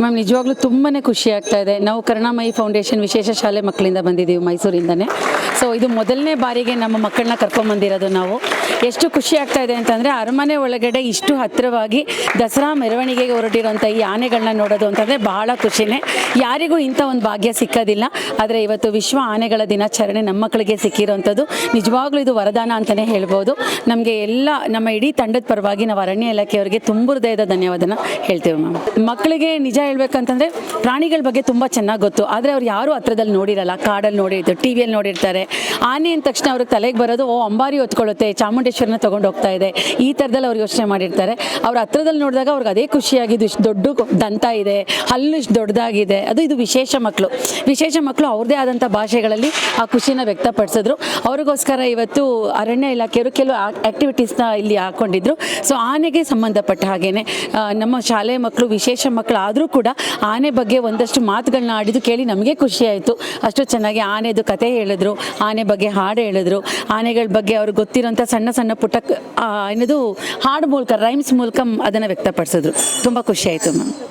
Ma'am ನಿಜವಾಗ್ಲೂ ತುಂಬಾ ಖುಷಿ ಆಗ್ತಾ ಇದೆ. ನಾವು ಕರುಣಾಮಯಿ ಫೌಂಡೇಶನ್ ವಿಶೇಷ ಶಾಲೆ ಮಕ್ಕಳಿಂದ ಬಂದಿದ್ದೀವಿ ಮೈಸೂರಿಂದನೇ. ಸೊ ಇದು ಮೊದಲನೇ ಬಾರಿಗೆ ನಮ್ಮ ಮಕ್ಕಳನ್ನ ಕರ್ಕೊಂಬಂದಿರೋದು ನಾವು. ಎಷ್ಟು ಖುಷಿ ಆಗ್ತಾ ಇದೆ ಅಂತಂದರೆ ಅರಮನೆ ಒಳಗಡೆ ಇಷ್ಟು ಹತ್ತಿರವಾಗಿ ದಸರಾ ಮೆರವಣಿಗೆಗೆ ಹೊರಟಿರೋಂಥ ಈ ಆನೆಗಳನ್ನ ನೋಡೋದು ಅಂತಂದರೆ ಬಹಳ ಖುಷಿನೇ. ಯಾರಿಗೂ ಇಂಥ ಒಂದು ಭಾಗ್ಯ ಸಿಕ್ಕೋದಿಲ್ಲ. ಆದರೆ ಇವತ್ತು ವಿಶ್ವ ಆನೆಗಳ ದಿನಾಚರಣೆ ನಮ್ಮ ಮಕ್ಕಳಿಗೆ ಸಿಕ್ಕಿರೋಂಥದ್ದು ನಿಜವಾಗ್ಲೂ ಇದು ವರದಾನ ಅಂತಲೇ ಹೇಳ್ಬೋದು. ನಮಗೆ ಎಲ್ಲ ನಮ್ಮ ಇಡೀ ತಂಡದ ಪರವಾಗಿ ನಾವು ಅರಣ್ಯ ಇಲಾಖೆಯವರಿಗೆ ತುಂಬ ಹೃದಯದ ಧನ್ಯವಾದನ ಹೇಳ್ತೇವೆ ಮ್ಯಾಮ್ ಮಕ್ಕಳಿಗೆ ನಿಜ ಹೇಳ್ಬೇಕಂತಂದರೆ ಪ್ರಾಣಿಗಳ ಬಗ್ಗೆ ತುಂಬ ಚೆನ್ನಾಗಿ ಗೊತ್ತು. ಆದರೆ ಅವ್ರು ಯಾರು ಹತ್ರದಲ್ಲಿ ನೋಡಿರಲ್ಲ, ಕಾಡಲ್ಲಿ ನೋಡಿರ್ತಾರೆ ಟಿ ವಿಯಲ್ಲಿ ನೋಡಿರ್ತಾರೆ. ಆನೆ ಅಂದ ತಕ್ಷಣ ಅವ್ರಿಗೆ ತಲೆಗೆ ಬರೋದು, ಓ, ಅಂಬಾರಿ ಹೊತ್ಕೊಳ್ಳುತ್ತೆ ಚಾಮುಂಡೇಶ್ವರನ ತೊಗೊಂಡು ಹೋಗ್ತಾ ಇದೆ. ಈ ಥರದಲ್ಲಿ ಅವ್ರು ಯೋಚನೆ ಮಾಡಿರ್ತಾರೆ. ಅವ್ರ ಹತ್ರದಲ್ಲಿ ನೋಡಿದಾಗ ಅವ್ರಿಗೆ ಅದೇ ಖುಷಿಯಾಗಿದ್ದು ಇಷ್ಟು ದೊಡ್ಡ ದಂತ ಇದೆ, ಹಲ್ಲು ಇಷ್ಟು ದೊಡ್ಡದಾಗಿದೆ ಅದು ಇದು ವಿಶೇಷ ಮಕ್ಕಳು ವಿಶೇಷ ಮಕ್ಕಳು ಅವ್ರದ್ದೇ ಆದಂಥ ಭಾಷೆಗಳಲ್ಲಿ ಆ ಖುಷಿನ ವ್ಯಕ್ತಪಡಿಸಿದ್ರು. ಅವ್ರಿಗೋಸ್ಕರ ಇವತ್ತು ಅರಣ್ಯ ಇಲಾಖೆಯವರು ಕೆಲವು ಆ್ಯಕ್ಟಿವಿಟೀಸ್ನ ಇಲ್ಲಿ ಹಾಕ್ಕೊಂಡಿದ್ರು ಸೊ ಆನೆಗೆ ಸಂಬಂಧಪಟ್ಟ ಹಾಗೇನೆ ನಮ್ಮ ಶಾಲೆ ಮಕ್ಕಳು ವಿಶೇಷ ಮಕ್ಕಳು ಆದರೂ ಆನೆ ಬಗ್ಗೆ ಒಂದಷ್ಟು ಮಾತುಗಳನ್ನ ಆಡಿದ್ದು ಕೇಳಿ ನಮಗೆ ಖುಷಿ ಆಯಿತು. ಅಷ್ಟು ಚೆನ್ನಾಗಿ ಆನೆದು ಕತೆ ಹೇಳಿದ್ರು, ಆನೆ ಬಗ್ಗೆ ಹಾಡು ಹೇಳಿದ್ರು. ಆನೆಗಳ ಬಗ್ಗೆ ಅವ್ರಿಗೆ ಗೊತ್ತಿರೋಂಥ ಸಣ್ಣ ಸಣ್ಣ ಪುಟ್ಟ ಏನದು ಹಾಡು ಮೂಲಕ ರೈಮ್ಸ್ ಮೂಲಕ ಅದನ್ನು ವ್ಯಕ್ತಪಡಿಸಿದ್ರು. ತುಂಬ ಖುಷಿ ಆಯಿತು ಮ್ಯಾಮ್.